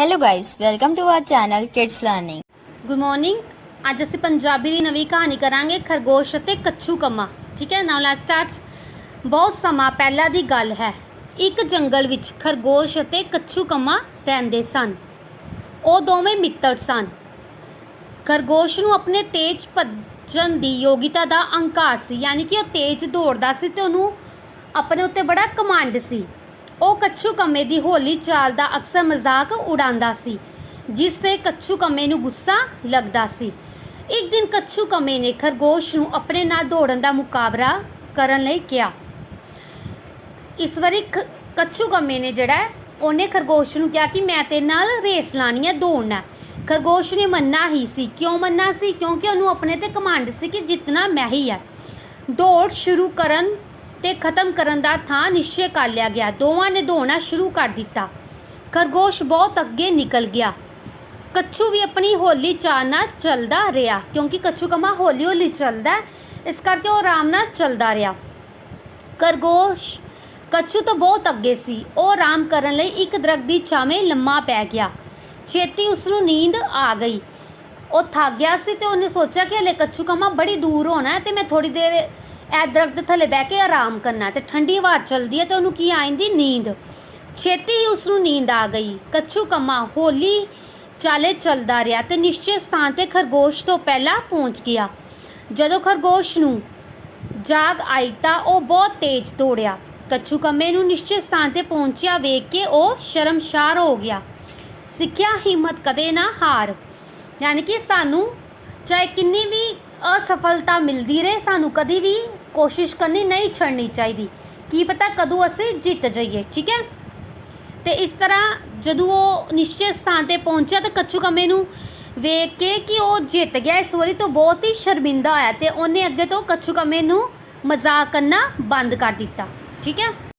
Hello guys, welcome to our channel Kids Learning. Good morning ਅੱਜ ਅਸੀਂ ਪੰਜਾਬੀ ਦੀ ਨਵੀਂ ਕਹਾਣੀ ਕਰਾਂਗੇ ਖਰਗੋਸ਼ ਅਤੇ ਕੱਛੂ ਕੰਮਾ। ਠੀਕ ਹੈ? ਨਾਓ ਲੈਟਸ ਸਟਾਰਟ ਬਹੁਤ ਸਮਾਂ ਪਹਿਲਾਂ ਦੀ ਗੱਲ ਹੈ। ਇੱਕ ਜੰਗਲ ਵਿੱਚ ਖਰਗੋਸ਼ ਅਤੇ ਕੱਛੂ ਕੰਮਾ ਰਹਿੰਦੇ ਸਨ। ਉਹ ਦੋਵੇਂ ਮਿੱਤਰ ਸਨ। ਖਰਗੋਸ਼ ਨੂੰ ਆਪਣੇ ਤੇਜ਼ ਭੱਜਣ ਦੀ ਯੋਗਿਤਾ ਦਾ ਅਹੰਕਾਰ ਸੀ। ਯਾਨੀ ਕਿ ਉਹ ਤੇਜ਼ ਦੌੜਦਾ ਸੀ ਤੇ ਉਹਨੂੰ ਆਪਣੇ ਉੱਤੇ ਬੜਾ ਕਮਾਂਡ ਸੀ। ਉਹ ਕੱਛੂ ਕੰਮੇ ਦੀ ਹੋਲੀ ਚਾਲ ਦਾ ਅਕਸਰ ਮਜ਼ਾਕ ਉਡਾਉਂਦਾ ਸੀ, ਜਿਸ ਤੇ ਕੱਛੂ ਕੰਮੇ ਨੂੰ ਗੁੱਸਾ ਲੱਗਦਾ ਸੀ। ਇੱਕ ਦਿਨ ਕੱਛੂ ਕੰਮੇ ਨੇ ਖਰਗੋਸ਼ ਨੂੰ ਆਪਣੇ ਨਾਲ ਦੌੜਨ ਦਾ ਮੁਕਾਬਲਾ ਕਰਨ ਲਈ ਕਿਹਾ। ਇਸ ਵਾਰੀ ਖ- ਕੱਛੂ ਕੰਮੇ ਨੇ ਜਿਹੜਾ ਉਹਨੇ ਖਰਗੋਸ਼ ਨੂੰ ਕਿਹਾ ਕਿ ਮੈਂ ਤੇਰੇ ਨਾਲ ਰੇਸ ਲਾਣੀ ਹੈ, ਦੌੜਨਾ ਖਰਗੋਸ਼ ਨੇ ਮੰਨਣਾ ਹੀ ਸੀ। ਕਿਉਂ ਮੰਨਣਾ ਸੀ? ਕਿਉਂਕਿ ਉਹਨੂੰ ਆਪਣੇ ਤੇ ਕਮਾਂਡ ਸੀ ਕਿ ਜਿੱਤਣਾ ਮੈਂ ਹੀ ਹੈ। ਦੌੜ ਸ਼ੁਰੂ ਕਰਨ ਤੇ ਖਤਮ ਕਰਨ ਦਾ ਥਾਂ ਨਿਸ਼ਚੈ ਕਰ ਲਿਆ ਗਿਆ। ਦੋਵਾਂ ਨੇ ਦੌੜਨਾ ਸ਼ੁਰੂ ਕਰ ਦਿੱਤਾ। ਖਰਗੋਸ਼ ਬਹੁਤ ਅੱਗੇ ਨਿਕਲ ਗਿਆ। ਕੱਛੂ ਵੀ ਆਪਣੀ ਹੋਲੀ ਚਾਲ ਚੱਲਦਾ ਰਿਹਾ, ਕਿਉਂਕਿ ਕੱਛੂ ਕਮਾ ਹੌਲੀ ਹੌਲੀ ਚੱਲਦਾ ਇਸ ਕਰਕੇ ਉਹ ਆਰਾਮ ਨਾਲ ਚੱਲਦਾ ਰਿਹਾ। ਖਰਗੋਸ਼, ਕੱਛੂ ਤੋਂ ਬਹੁਤ ਅੱਗੇ ਸੀ। ਉਹ ਆਰਾਮ ਕਰਨ ਲਈ ਇੱਕ ਦਰਖਤ ਦੀ ਛਾਵੇਂ ਲੰਮਾ ਪੈ ਗਿਆ। ਛੇਤੀ ਉਸ ਨੂੰ ਨੀਂਦ ਆ ਗਈ। ਉਹ ਥੱਕ ਗਿਆ ਸੀ ਤੇ ਉਹਨੇ ਸੋਚਿਆ ਕਿ ਹਲੇ ਕੱਛੂ ਕਮਾ ਬੜੀ ਦੂਰ ਹੋਣਾ ਹੈ ਤੇ ਮੈਂ ਥੋੜੀ ਦੇਰ ਇਹ ਦਰਖਤ ਥੱਲੇ ਬਹਿ ਕੇ ਆਰਾਮ ਕਰਨਾ ਹੈ ਤੇ ਠੰਡੀ ਹਵਾ ਚੱਲਦੀ ਹੈ ਤੇ ਉਹਨੂੰ ਕੀ ਆਇੰਦੀ ਨੀਂਦ। ਛੇਤੀ ਹੀ ਉਸ ਨੂੰ ਨੀਂਦ ਆ ਗਈ। ਕੱਛੂ ਕੰਮਾ, ਹੋਲੀ ਚਾਲੇ ਚੱਲਦਾ ਰਿਹਾ ਤੇ ਨਿਸ਼ਚਿਤ ਸਥਾਨ ਤੇ ਖਰਗੋਸ਼ ਤੋਂ ਪਹਿਲਾਂ ਪਹੁੰਚ ਗਿਆ। ਜਦੋਂ ਖਰਗੋਸ਼ ਨੂੰ ਜਾਗ ਆਈ ਤਾਂ ਉਹ ਬਹੁਤ ਤੇਜ਼ ਦੌੜਿਆ। ਕੱਛੂ ਕੰਮੇ ਨੂੰ ਨਿਸ਼ਚਿਤ ਸਥਾਨ ਤੇ ਪਹੁੰਚਿਆ ਵੇਖ ਕੇ ਉਹ ਸ਼ਰਮਸ਼ਾਰ ਹੋ ਗਿਆ। ਸਿੱਖਿਆ ਹਿੰਮਤ ਕਦੇ ਨਾ ਹਾਰ। ਯਾਨੀ ਕਿ ਸਾਨੂੰ ਚਾਹੇ ਕਿੰਨੀ ਵੀ ਅਸਫਲਤਾ ਮਿਲਦੀ ਰਹੇ, ਸਾਨੂੰ ਕਦੀ ਵੀ ਕੋਸ਼ਿਸ਼ ਕਰਨੀ ਨਹੀਂ ਛੱਡਣੀ ਚਾਹੀਦੀ। ਕੀ ਪਤਾ ਕਦੋਂ ਅਸੀਂ ਜਿੱਤ ਜਾਈਏ, ਠੀਕ ਹੈ? ਤੇ ਇਸ ਤਰ੍ਹਾਂ ਜਦੋਂ ਉਹ ਨਿਸ਼ਚਿਤ ਸਥਾਨ ਤੇ ਪਹੁੰਚਿਆ ਤਾਂ ਕੱਛੂ ਕੰਮੇ ਨੂੰ ਵੇਖ ਕੇ ਕਿ ਉਹ ਜਿੱਤ ਗਿਆ। ਇਸ ਵਾਰੀ ਤੋਂ ਬਹੁਤ ਹੀ ਸ਼ਰਮਿੰਦਾ ਹੋਇਆ ਤੇ ਉਹਨੇ ਅੱਗੇ ਤੋਂ ਕੱਛੂ ਕੰਮੇ ਨੂੰ ਮਜ਼ਾਕ ਕਰਨਾ ਬੰਦ ਕਰ ਦਿੱਤਾ, ਠੀਕ ਹੈ?